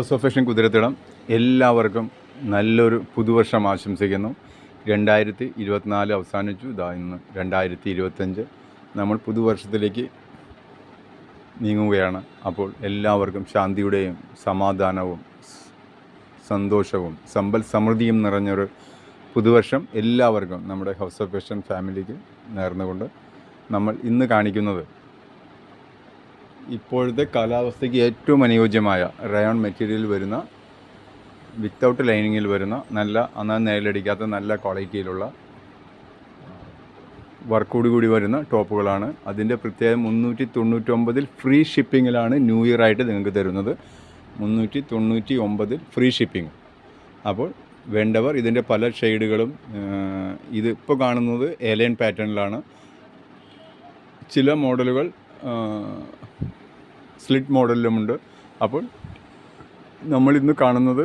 House of fashion കുതിരത്തിടം എല്ലാവർക്കും നല്ലൊരു പുതുവർഷം ആശംസിക്കുന്നു. രണ്ടായിരത്തി ഇരുപത്തിനാല് അവസാനിച്ചു. ഇതാ ഇന്ന് രണ്ടായിരത്തി ഇരുപത്തഞ്ച് നമ്മൾ പുതുവർഷത്തിലേക്ക് നീങ്ങുകയാണ്. അപ്പോൾ എല്ലാവർക്കും ശാന്തിയുടെയും സമാധാനവും സന്തോഷവും സമ്പൽ സമൃദ്ധിയും നിറഞ്ഞൊരു പുതുവർഷം എല്ലാവർക്കും നമ്മുടെ ഹൗസ് ഓഫ് ഫാഷൻ ഫാമിലിക്ക് നേർന്നുകൊണ്ട് നമ്മൾ ഇന്ന് കാണിക്കുന്നത് ഇപ്പോഴത്തെ കാലാവസ്ഥയ്ക്ക് ഏറ്റവും അനുയോജ്യമായ റയോൺ മെറ്റീരിയൽ വരുന്ന വിത്തൗട്ട് ലൈനിങ്ങിൽ വരുന്ന നല്ല എന്നാൽ നേരിലടിക്കാത്ത നല്ല ക്വാളിറ്റിയിലുള്ള വർക്കോട് കൂടി വരുന്ന ടോപ്പുകളാണ്. അതിന്റെ പ്രത്യേകം മുന്നൂറ്റി തൊണ്ണൂറ്റൊമ്പതിൽ ഫ്രീ ഷിപ്പിങ്ങിലാണ് ന്യൂ ഇയർ ആയിട്ട് നിങ്ങൾക്ക് തരുന്നത്. മുന്നൂറ്റി തൊണ്ണൂറ്റി ഒമ്പതിൽ ഫ്രീ ഷിപ്പിംഗ് അപ്പോൾ വേണ്ടവർ ഇതിന്റെ പല ഷെയ്ഡുകളും ഇത് ഇപ്പോൾ കാണുന്നത് ഏലയൻ പാറ്റേണിലാണ് ചില മോഡലുകൾ സ്ലിറ്റ് മോഡലിലുമുണ്ട്. അപ്പോൾ നമ്മളിന്ന് കാണുന്നത്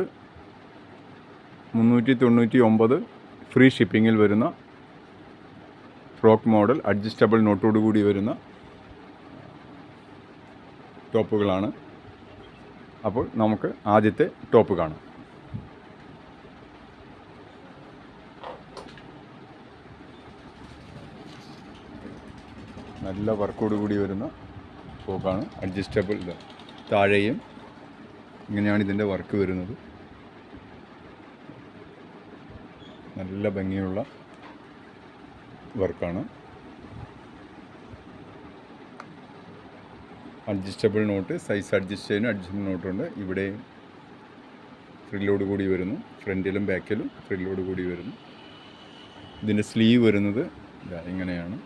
മുന്നൂറ്റി തൊണ്ണൂറ്റി ഒമ്പത് ഫ്രീ ഷിപ്പിങ്ങിൽ വരുന്ന ഫ്രോക്ക് മോഡൽ അഡ്ജസ്റ്റബിൾ നോട്ടോട് കൂടി വരുന്ന ടോപ്പുകളാണ്. അപ്പോൾ നമുക്ക് ആദ്യത്തെ ടോപ്പ് കാണാം. നല്ല വർക്കോട് കൂടി വരുന്ന ടോപ്പാണ് അഡ്ജസ്റ്റബിൾ ഇത്. താഴെയും ഇങ്ങനെയാണ് ഇതിന്റെ വർക്ക് വരുന്നത്. നല്ല ഭംഗിയുള്ള വർക്കാണ് അഡ്ജസ്റ്റബിൾ നോട്ട് സൈസ് അഡ്ജസ്റ്റ് ചെയ്യാനും അഡ്ജസ്റ്റബിൾ നോട്ടുണ്ട് ഇവിടെ ഫ്രില്ലോട് കൂടി വരുന്നു. ഫ്രണ്ടിലും ബാക്കിലും ഫ്രില്ലോട് കൂടി വരുന്നു. ഇതിന്റെ സ്ലീവ് വരുന്നത് ഇങ്ങനെയാണ്.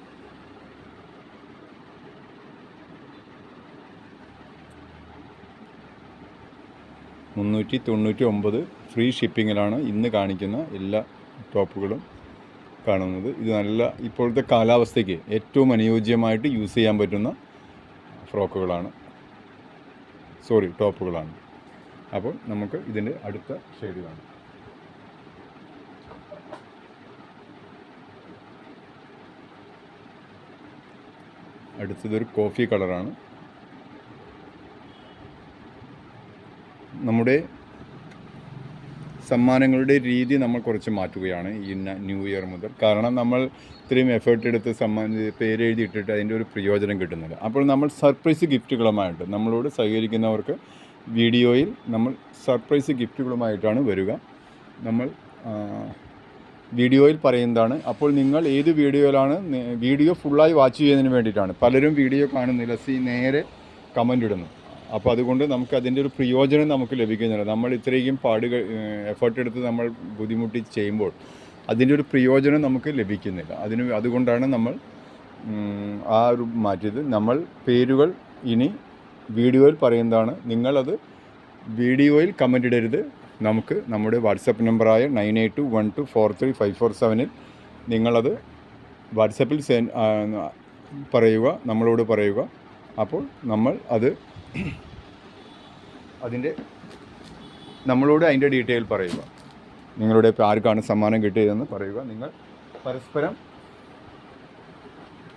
മുന്നൂറ്റി തൊണ്ണൂറ്റി ഒമ്പത് ഫ്രീ ഷിപ്പിങ്ങിലാണ് ഇന്ന് കാണിക്കുന്ന എല്ലാ ടോപ്പുകളും കാണുന്നത്. ഇത് നല്ല ഇപ്പോഴത്തെ കാലാവസ്ഥയ്ക്ക് ഏറ്റവും അനുയോജ്യമായിട്ട് യൂസ് ചെയ്യാൻ പറ്റുന്ന ഫ്രോക്കുകളാണ്. സോറി ടോപ്പുകളാണ്. അപ്പോൾ നമുക്ക് ഇതിന്റെ അടുത്ത ഷെയ്ഡ് കാണാം. അടുത്തതൊരു കോഫി കളറാണ്. നമ്മുടെ സമ്മാനങ്ങളുടെ രീതി നമ്മൾ കുറച്ച് മാറ്റുകയാണ് ഈ ന്യൂ ഇയർ മുതൽ. കാരണം നമ്മൾ ഇത്രയും എഫേർട്ട് എടുത്ത് സമ്മാന പേരെഴുതിയിട്ടിട്ട് അതിന്റെ ഒരു പ്രയോജനം കിട്ടുന്നില്ല. അപ്പോൾ നമ്മൾ സർപ്രൈസ് ഗിഫ്റ്റുകളുമായിട്ട് നമ്മളോട് സഹകരിക്കുന്നവർക്ക് വീഡിയോയിൽ നമ്മൾ സർപ്രൈസ് ഗിഫ്റ്റുകളുമായിട്ടാണ് വരിക. നമ്മൾ വീഡിയോയിൽ പറയുന്നതാണ്. അപ്പോൾ നിങ്ങൾ ഏത് വീഡിയോയിലാണ് വീഡിയോ ഫുള്ളായി വാച്ച് ചെയ്യുന്നതിന് വേണ്ടിയിട്ടാണ്. പലരും വീഡിയോ കാണുന്നില്ല. സി നേരെ കമന്റ് ഇടുന്നു. അപ്പോൾ അതുകൊണ്ട് നമുക്ക് അതിന്റെ ഒരു പ്രയോജനം നമുക്ക് ലഭിക്കുന്നില്ല നമ്മൾ ഇത്രയും പാടുകൾ എഫേർട്ട് എടുത്ത് നമ്മൾ ബുദ്ധിമുട്ടി ചെയ്യുമ്പോൾ അതിന്റെ ഒരു പ്രയോജനം നമുക്ക് ലഭിക്കുന്നില്ല. അതിന് അതുകൊണ്ടാണ് നമ്മൾ ആ ഒരു മാറ്റിയത്. നമ്മൾ പേരുകൾ ഇനി വീഡിയോയിൽ പറയുന്നതാണ്. നിങ്ങളത് വീഡിയോയിൽ കമന്റ് ഇടരുത്. നമുക്ക് നമ്മുടെ വാട്സപ്പ് നമ്പറായ nine eight two one two four three five four സെവനിൽ നിങ്ങളത് വാട്സപ്പിൽ സെൻ പറയുക നമ്മളോട് പറയുക. അപ്പോൾ നമ്മൾ അത് അതിന്റെ നമ്മളോട് അതിന്റെ ഡീറ്റെയിൽ പറയുക. നിങ്ങളുടെ ഇപ്പോൾ ആർക്കാണ് സമ്മാനം കിട്ടിയതെന്ന് പറയുക. നിങ്ങൾ പരസ്പരം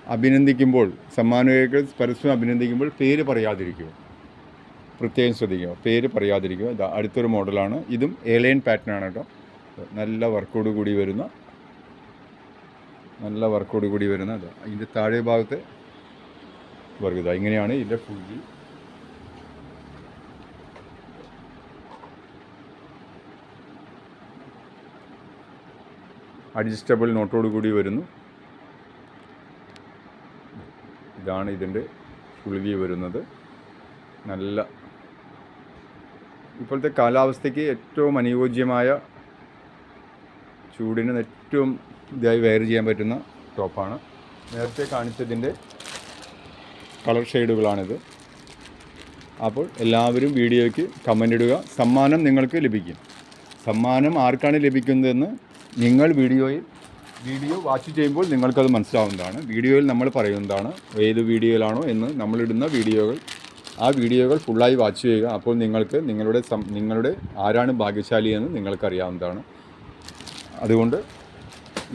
അഭിനന്ദിക്കുമ്പോൾ സമ്മാനങ്ങൾ പരസ്പരം അഭിനന്ദിക്കുമ്പോൾ പേര് പറയാതിരിക്കുക. പ്രത്യേകം ശ്രദ്ധിക്കുക. പേര് പറയാതിരിക്കുക. ഇതാ അടുത്തൊരു മോഡലാണ്. ഇതും ഏലയൻ പാറ്റേൺ ആണ് കേട്ടോ. നല്ല വർക്കോട് കൂടി വരുന്ന നല്ല വർക്കോട് കൂടി വരുന്ന അതിന്റെ താഴെ ഭാഗത്തെ വർക്ക് ഇതാ ഇങ്ങനെയാണ് ഇതിന്റെ ഫുൾ അഡ്ജസ്റ്റബിൾ നോട്ടോട് കൂടി വരുന്നു. ഇതാണ് ഇതിന്റെ ഫുൾ വരുന്നത്. നല്ല ഇപ്പോഴത്തെ കാലാവസ്ഥയ്ക്ക് ഏറ്റവും അനുയോജ്യമായ ചൂടിന് ഏറ്റവും ഇതായി വെയർ ചെയ്യാൻ പറ്റുന്ന ടോപ്പാണ്. നേരത്തെ കാണിച്ചതിന്റെ കളർ ഷെയ്ഡുകളാണിത്. അപ്പോൾ എല്ലാവരും വീഡിയോയ്ക്ക് കമന്റ് ഇടുക. സമ്മാനം നിങ്ങൾക്ക് ലഭിക്കും. സമ്മാനം ആർക്കാണ് ലഭിക്കുന്നതെന്ന് നിങ്ങൾ വീഡിയോയിൽ വീഡിയോ വാച്ച് ചെയ്യുമ്പോൾ നിങ്ങൾക്കത് മനസ്സിലാവുന്നതാണ്. വീഡിയോയിൽ നമ്മൾ പറയുന്നതാണ് ഏത് വീഡിയോയിലാണോ എന്ന് നമ്മളിടുന്ന വീഡിയോകൾ. ആ വീഡിയോകൾ ഫുള്ളായി വാച്ച് ചെയ്യുക. അപ്പോൾ നിങ്ങൾക്ക് നിങ്ങളുടെ നിങ്ങളുടെ ആരാണ് ഭാഗ്യശാലി എന്ന് നിങ്ങൾക്കറിയാവുന്നതാണ്. അതുകൊണ്ട്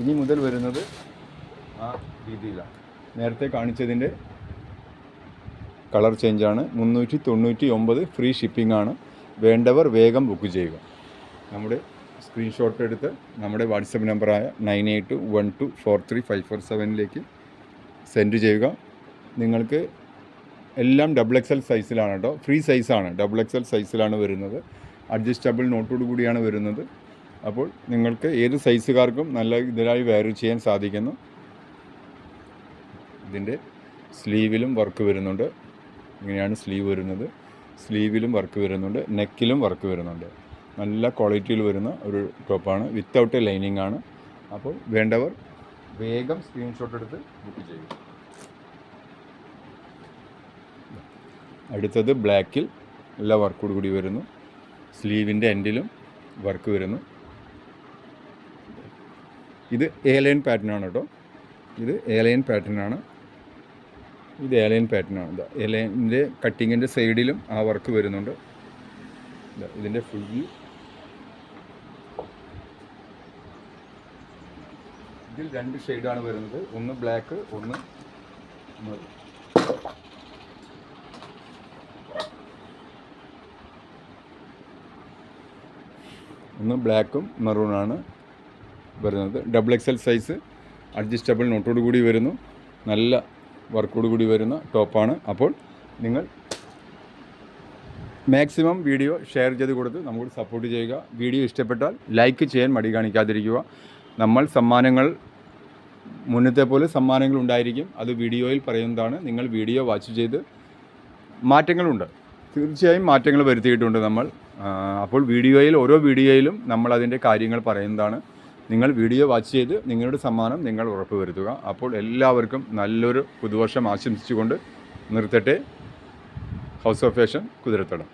ഇനി മുതൽ വരുന്നത് ആ രീതിയിലാണ്. നേരത്തെ കാണിച്ചതിന്റെ കളർ ചേഞ്ചാണ്. മുന്നൂറ്റി തൊണ്ണൂറ്റി ഒമ്പത് ഫ്രീ ഷിപ്പിംഗ് ആണ്. വേണ്ടവർ വേഗം ബുക്ക് ചെയ്യുക. നമ്മുടെ സ്ക്രീൻഷോട്ട് എടുത്ത് നമ്മുടെ വാട്സപ്പ് നമ്പറായ nine eight one two four three five four സെവനിലേക്ക് send ചെയ്യുക. നിങ്ങൾക്ക് എല്ലാം ഡബിൾ എക്സൽ സൈസിലാണ് കേട്ടോ ഫ്രീ സൈസാണ് ഡബിൾ എക്സൽ സൈസിലാണ് വരുന്നത്. അഡ്ജസ്റ്റബിൾ നോട്ടോട് കൂടിയാണ് വരുന്നത്. അപ്പോൾ നിങ്ങൾക്ക് ഏത് സൈസുകാർക്കും നല്ല ഇതിലായി വെയർ ചെയ്യാൻ സാധിക്കുന്നു. ഇതിന്റെ സ്ലീവിലും വർക്ക് വരുന്നുണ്ട്. ഇങ്ങനെയാണ് സ്ലീവ് വരുന്നത്. സ്ലീവിലും വർക്ക് വരുന്നുണ്ട്. നെക്കിലും വർക്ക് വരുന്നുണ്ട്. നല്ല ക്വാളിറ്റിയിൽ വരുന്ന ഒരു ടോപ്പാണ് വിത്തൗട്ട് ലൈനിങ് ആണ്. അപ്പോൾ വേണ്ടവർ വേഗം സ്ക്രീൻഷോട്ട് എടുത്ത് ബുക്ക് ചെയ്യും അടുത്തത് ബ്ലാക്കിൽ നല്ല വർക്കോട് കൂടി വരുന്നു. സ്ലീവിന്റെ എൻഡിലും വർക്ക് വരുന്നു. ഇത് എയർലൈൻ പാറ്റേൺ ആണ് കേട്ടോ. ഇത് എയർലൈൻ പാറ്റേൺ ആണ്. ഇത് എയർലൈൻ പാറ്റേൺ ആണ്. എയർലൈനിന്റെ കട്ടിങ്ങിന്റെ സൈഡിലും ആ വർക്ക് വരുന്നുണ്ട്. ഇതാ ഇതിന്റെ ഫുൾ വ്യൂ ഇതിൽ രണ്ട് ഷെയ്ഡാണ് വരുന്നത്. ഒന്ന് ബ്ലാക്ക് ഒന്ന്. ഒന്ന് ബ്ലാക്കും മെറൂണാണ് വരുന്നത്. Double X L size adjustable നോട്ടോട് കൂടി വരുന്നു. നല്ല വർക്കോട് കൂടി വരുന്ന ടോപ്പാണ് അപ്പോൾ നിങ്ങൾ മാക്സിമം വീഡിയോ ഷെയർ ചെയ്ത് കൊടുത്ത് നമുക്ക് സപ്പോർട്ട് ചെയ്യുക. വീഡിയോ ഇഷ്ടപ്പെട്ടാൽ ലൈക്ക് ചെയ്യാൻ മടി കാണിക്കാതിരിക്കുക. നമ്മൾ സമ്മാനങ്ങൾ മുന്നത്തെ പോലെ സമ്മാനങ്ങൾ ഉണ്ടായിരിക്കും അത് വീഡിയോയിൽ പറയുന്നതാണ്. നിങ്ങൾ വീഡിയോ വാച്ച് ചെയ്ത് മാറ്റങ്ങളുണ്ട്. തീർച്ചയായും മാറ്റങ്ങൾ വരുത്തിയിട്ടുണ്ട് നമ്മൾ. അപ്പോൾ വീഡിയോയിൽ ഓരോ വീഡിയോയിലും നമ്മൾ അതിന്റെ കാര്യങ്ങൾ പറയുന്നതാണ്. നിങ്ങൾ വീഡിയോ വാച്ച് ചെയ്ത് നിങ്ങളുടെ സമ്മാനം നിങ്ങൾ ഉറപ്പുവരുത്തുക. അപ്പോൾ എല്ലാവർക്കും നല്ലൊരു പുതുവർഷം ആശംസിച്ചുകൊണ്ട് നിർത്തട്ടെ. House of fashion Kuthirathadam.